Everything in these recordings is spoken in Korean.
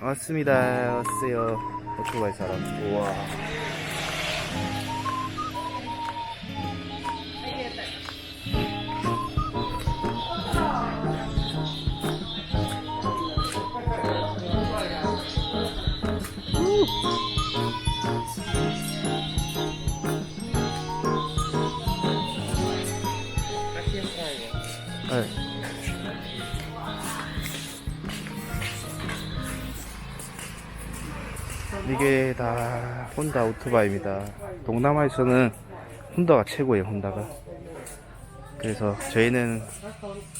왔습니다. 왔어요. 오토바이 사람. 우와. 네. 이게 다 혼다 오토바이입니다. 동남아에서는 혼다가 최고예요, 혼다가. 그래서 저희는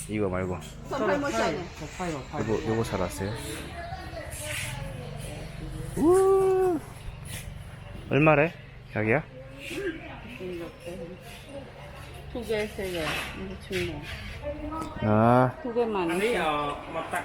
이거 말고 이거, 요거 살았어요. 우 얼마래? 자기야? 두 개, 세 개. 이거 주문. 아. 두 개만. อันนี้ 했어. 맞다.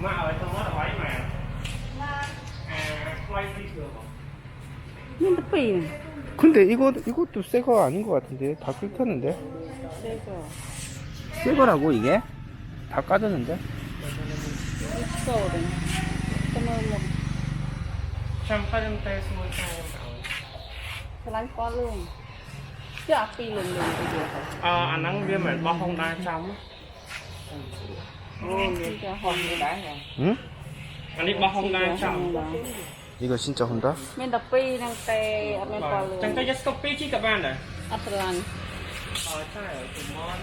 มาเอาไอ้ตรงนั้นเอาไว้ใหม่เอ่อไว้ที่เกือบ 근데 뿌이는 근데 이거 이것도 새 거 아닌 것 같은데 다 긁혔는데 내가 새 거라고 이게 다 까졌는데 육서울은 그러면 뭐 ช่างพันธุ์ไทยสมุนไพรเอา 그랑 꽈름 뼈 앞이 롱롱 이게 เอ่ออันนั้นเรียนเหมือนบล็อกของนายช้ำ 응? 아니 막 혼란 참. 이거 진짜 혼다?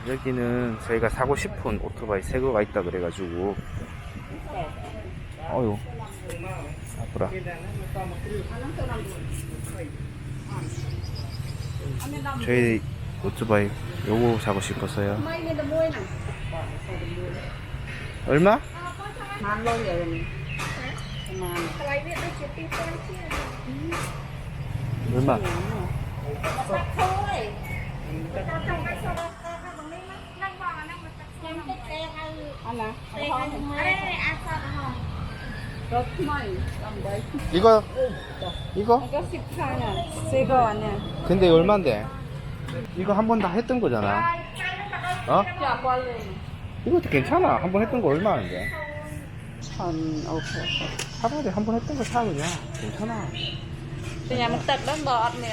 여기는 저희가 사고 싶은 오토바이 새 거가 있다 그래가지고 어휴 아프라 저희 오토바이 요거 사고 싶었어요. 얼마? 만 원이에요. 얼마? 이거 이거? 이거 근데 얼마인데? 이거 한 번 다 했던 거잖아. 어? 이것도 괜찮아. 한 번 했던 거 얼마인데? 천 오백. 차라리 한 번 했던 거 사, 그냥. 괜찮아. 그냥 먹다 딴거 없는.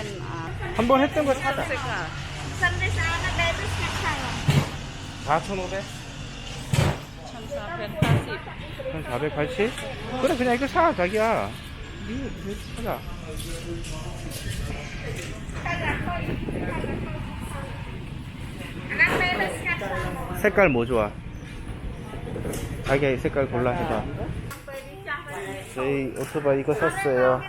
한 번 했던 거 사자. 4,500? 1,480. 1,480? 그래, 그냥 이거 사, 자기야. 이거, 이거 사자. 색깔 뭐 좋아? 자기의 색깔 골라 해봐 저희 오토바이 이거 샀어요.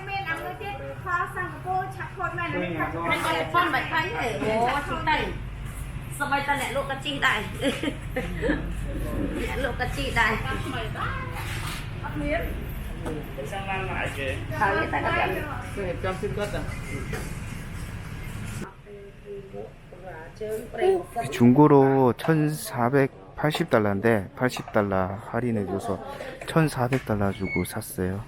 어? 중고로 1,400 1,480달러인데 80달러 할인해줘서 1,400달러 주고 샀어요.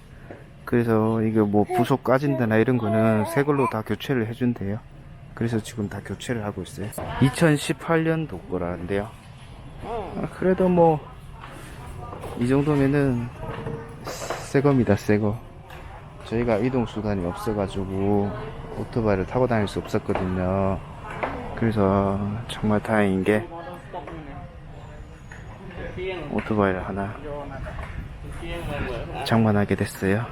그래서 이게 뭐 부속 까진 데나 이런 거는 새 걸로 다 교체를 해준대요. 그래서 지금 다 교체를 하고 있어요. 2018년도 거라는데요. 아, 그래도 뭐 이 정도면은 새 겁니다, 새 거. 저희가 이동 수단이 없어가지고 오토바이를 타고 다닐 수 없었거든요. 그래서 정말 다행인 게 오토바이를 하나 장만하게 됐어요.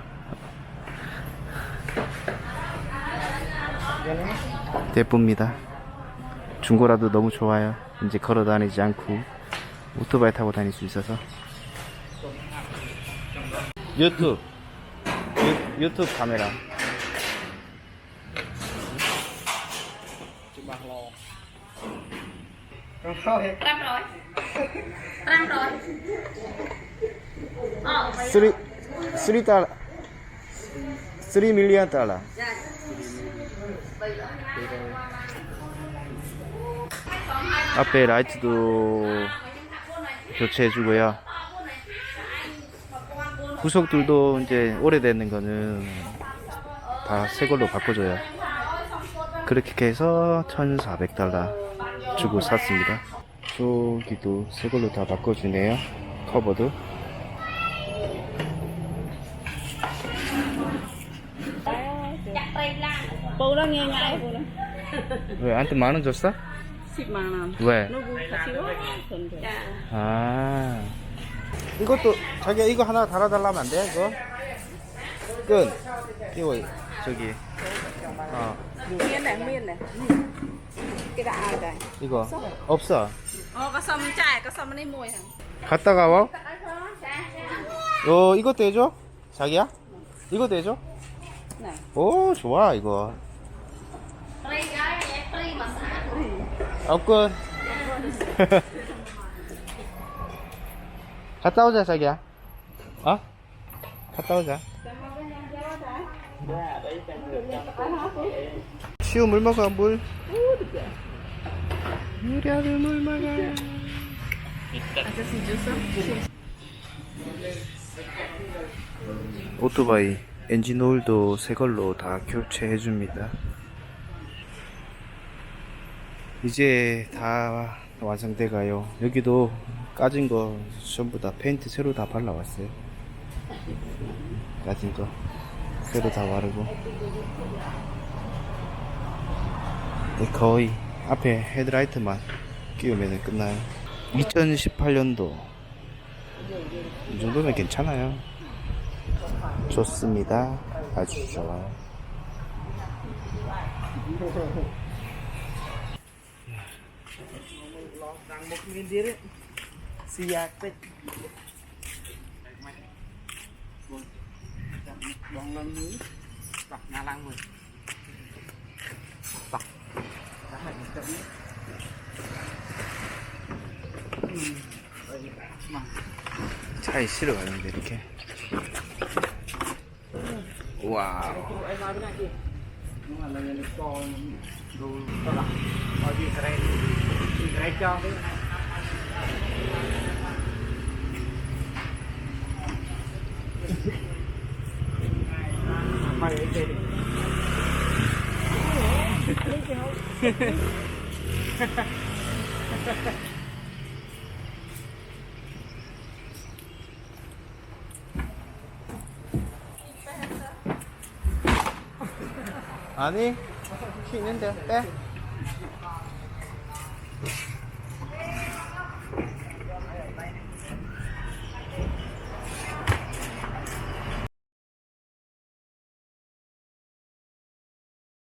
예쁩니다. 중고라도 너무 좋아요. 이제 걸어 다니지 않고 오토바이 타고 다닐 수 있어서. 유튜브 유, 유튜브 카메라.500 500អត់ 쓰리 쓰리 달러 쓰리 밀리언 달러 앞에 라이트도 교체해주고요. 구석들도 이제 오래되는 거는 다 새 걸로 바꿔줘요. 그렇게 해서 1400달러 주고 샀습니다 저기도 새 걸로 다 바꿔주네요 커버도 왜 한테 만 원 줬어? 10만 원. 왜? 아 이것도 자기야 이거 하나 달아달라면 안 돼? 이거 끈 이거 저기 어. 이거 없어 갔다가 와? 어 이것도 해줘? 자기야? 이것도 해줘? Này. 오 좋아 이거 xả 업근 갔다 오자 자기야 어? 갔다 오자 치우 물 먹어 물 아들 물 먹어 오토바이 엔진 오일도 새 걸로 다 교체해 줍니다 이제 다 완성돼 가요. 여기도 까진 거 전부 다 페인트 새로 다 발라 왔어요. 까진 거 새로 다 바르고. 네, 거의 앞에 헤드라이트만 끼우면 끝나요. 2018년도 이 정도면 괜찮아요. 좋습니다. 아주 좋아요. 차에 실어 가는데 이렇게. 와우. 아니 키 있는데 빼